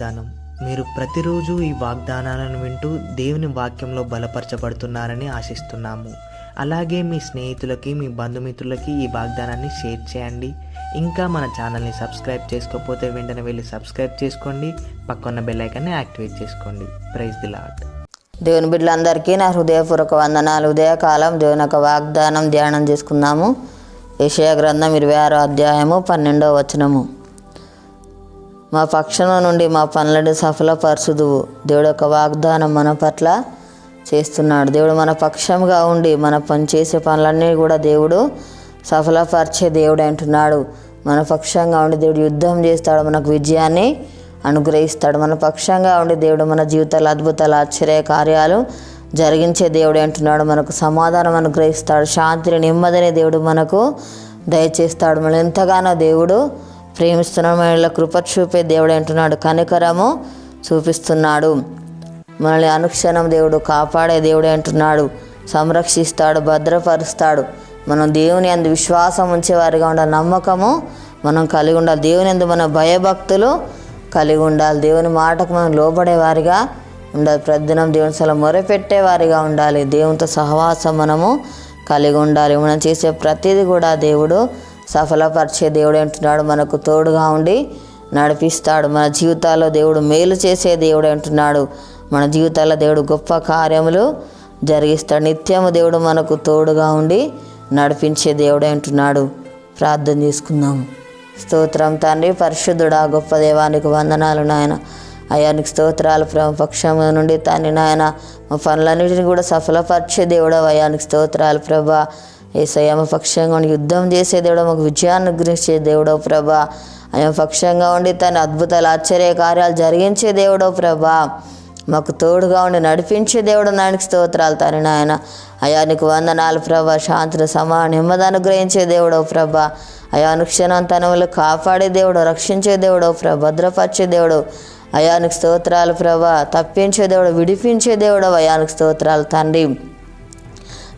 వాగ్దానం. మీరు ప్రతిరోజు ఈ వాగ్దానాలను వింటూ దేవుని వాక్యంలో బలపరచబడుతున్నారని ఆశిస్తున్నాము. అలాగే మీ స్నేహితులకి మీ బంధుమిత్రులకి ఈ వాగ్దానాన్ని షేర్ చేయండి. ఇంకా మన ఛానల్ని సబ్స్క్రైబ్ చేసుకోకపోతే వెంటనే వెళ్ళి సబ్స్క్రైబ్ చేసుకోండి. పక్కన్న బెల్లైకాన్ని యాక్టివేట్ చేసుకోండి. ప్రైజ్ ది లాట్ దేవుని బిడ్డలందరికీ నా హృదయపూర్వక వందనాలు ఉదయకాలం దేవుని యొక్క వాగ్దానం ధ్యానం చేసుకుందాము. ఏషియా గ్రంథం ఇరవై ఆరో అధ్యాయము పన్నెండవ వచనము. మా పక్షం నుండి మా పనులను సఫలపరచుదువు. దేవుడు ఒక వాగ్దానం మన పట్ల చేస్తున్నాడు. దేవుడు మన పక్షంగా ఉండి మన పని చేసే పనులన్నీ కూడా దేవుడు సఫలపరిచే దేవుడు అంటున్నాడు. మన పక్షంగా ఉండి దేవుడు యుద్ధం చేస్తాడు మనకు విజయాన్ని అనుగ్రహిస్తాడు. మన పక్షంగా ఉండి దేవుడు మన జీవితాల అద్భుతాల ఆశ్చర్య కార్యాలు జరిగించే దేవుడు అంటున్నాడు. మనకు సమాధానం అనుగ్రహిస్తాడు. శాంతిని నెమ్మదిని దేవుడు మనకు దయచేస్తాడు. మనం ఎంతగానో దేవుడు ప్రేమిస్తున్నాడు మన కృప చూపే దేవుడు అంటున్నాడు. కనికరము చూపిస్తున్నాడు. మనల్ని అనుక్షణం దేవుడు కాపాడే దేవుడు అంటున్నాడు. సంరక్షిస్తాడు భద్రపరుస్తాడు. మనం దేవుని అందు విశ్వాసం ఉంచేవారిగా ఉండాలి. నమ్మకము మనం కలిగి ఉండాలి. దేవుని అందు మన భయభక్తులు కలిగి ఉండాలి. దేవుని మాటకు మనం లోబడేవారిగా ఉండాలి. ప్రతిదినం దేవుని సల మొరపెట్టేవారిగా ఉండాలి. దేవునితో సహవాసం మనము కలిగి ఉండాలి. మనం చేసే ప్రతిదీ కూడా దేవుడు సఫలపరిచే దేవుడు అంటున్నాడు మనకు తోడుగా ఉండి నడిపిస్తాడు. మన జీవితాల్లో దేవుడు మేలు చేసే దేవుడు అంటున్నాడు. మన జీవితాల్లో దేవుడు గొప్ప కార్యములు జరిగిస్తాడు. నిత్యము దేవుడు మనకు తోడుగా ఉండి నడిపించే దేవుడు అంటున్నాడు. ప్రార్థన చేసుకుందాము స్తోత్రం తండ్రి పరిశుద్ధుడా గొప్ప దేవానికి వందనాలు నాయన. అయానికి స్తోత్రాలు ప్రేమ పక్షం నుండి తండ్రి నాయన. మా పనులన్నిటిని కూడా సఫలపరిచే దేవుడు అయానికి స్తోత్రాలు ప్రభా. ఏసయ్య మా పక్షంగా ఉండి యుద్ధం చేసే దేవుడు మాకు విజయాన్ని గురించే దేవుడో ప్రభా. ఆయన పక్షంగా ఉండి తన అద్భుతాలు ఆశ్చర్య కార్యాలు జరిగించే దేవుడో ప్రభా. మాకు తోడుగా ఉండి నడిపించే దేవుడు నాయనకి స్తోత్రాలు తండ్రి నాయన. అయా నీకు వందనాలు ప్రభా. శాంతిని సమా నెమ్మది అనుగ్రహించే దేవుడో ప్రభా. అయా అనుక్షణం తనములు కాపాడే దేవుడు రక్షించే దేవుడో ప్రభ. భద్రపరిచే దేవుడు. అయానికి స్తోత్రాలు ప్రభా. తప్పించే దేవుడు విడిపించే దేవుడు అయానికి స్తోత్రాలు తండ్రి.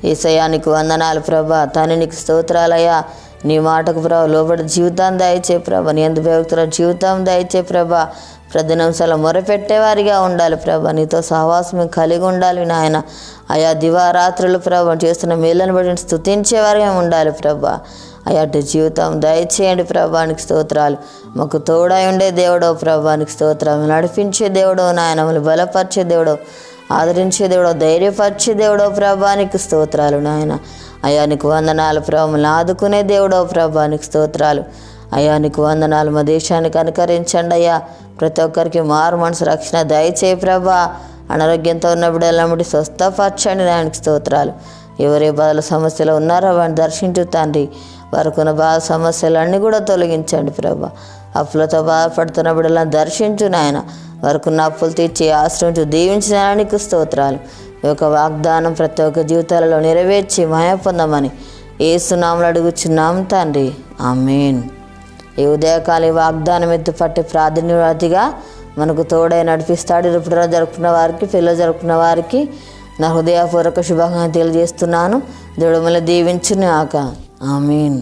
ఈసయానికి వందనాలు ప్రభా. తను నీకు స్తోత్రాలయ్యా. నీ మాటకు ప్రభా లోబడి జీవితాన్ని దయచే ప్రభా. నీ ఎందు భక్తుల జీవితం దయచే ప్రభా. ప్రతినిమిషాలు మొరపెట్టేవారిగా ఉండాలి ప్రభా. నీతో సహవాసం కలిగి ఉండాలి నాయన. ఆయా దివారాత్రులు ప్రభా చేస్తున్న మేళ్ళను బట్టి స్థుతించేవారిగా ఉండాలి ప్రభా. అయాటి జీవితం దయచేయండి ప్రభానికి స్తోత్రాలు. మాకు తోడై ఉండే దేవుడో ప్రభానికి స్తోత్రం నడిపించే దేవుడో నాయనములు బలపరిచే దేవుడో ఆదరించే దేవుడో ధైర్యపరిచే దేవుడో ప్రభానికి స్తోత్రాలు నాయన. అయానికి వందనాలు ప్రభావం ఆదుకునే దేవుడో ప్రభానికి స్తోత్రాలు. అయానికి వందనాలు మా దేశానికి అనుకరించండి అయ్యా. ప్రతి ఒక్కరికి మారు మనసు రక్షణ దయచేయి ప్రభా. అనారోగ్యంతో ఉన్న బిడ్డలమ్మడి స్వస్థపరచండి నాయనకి స్తోత్రాలు. ఎవరే బదులు సమస్యలు ఉన్నారో వాడిని దర్శించు తండ్రి. వారికున్న బాధ సమస్యలన్నీ కూడా తొలగించండి ప్రభా. అప్పులతో బాధపడుతున్న బిడ్డలను దర్శించు నాయన. వారికున్న అప్పులు తీర్చి ఆశ్రయించు దీవించడానికి స్తోత్రాలు. ఈ యొక్క వాగ్దానం ప్రతి ఒక్క జీవితాలలో నెరవేర్చి మాయ పొందమని ఏసునామలు అడుగుచున్నాం తండ్రి. ఆమెన్. ఈ ఉదయకాలి వాగ్దానం ఎత్తుపట్టి ప్రాధాన్యతిగా మనకు తోడై నడిపిస్తాడు. ఇప్పుడు జరుపుకున్న వారికి పిల్లలు జరుపుకున్న వారికి నా హృదయపూర్వక శుభాకాంక్షలు తెలియజేస్తున్నాను. దేవుడు మళ్ళీ దీవించును ఆక ఆమెన్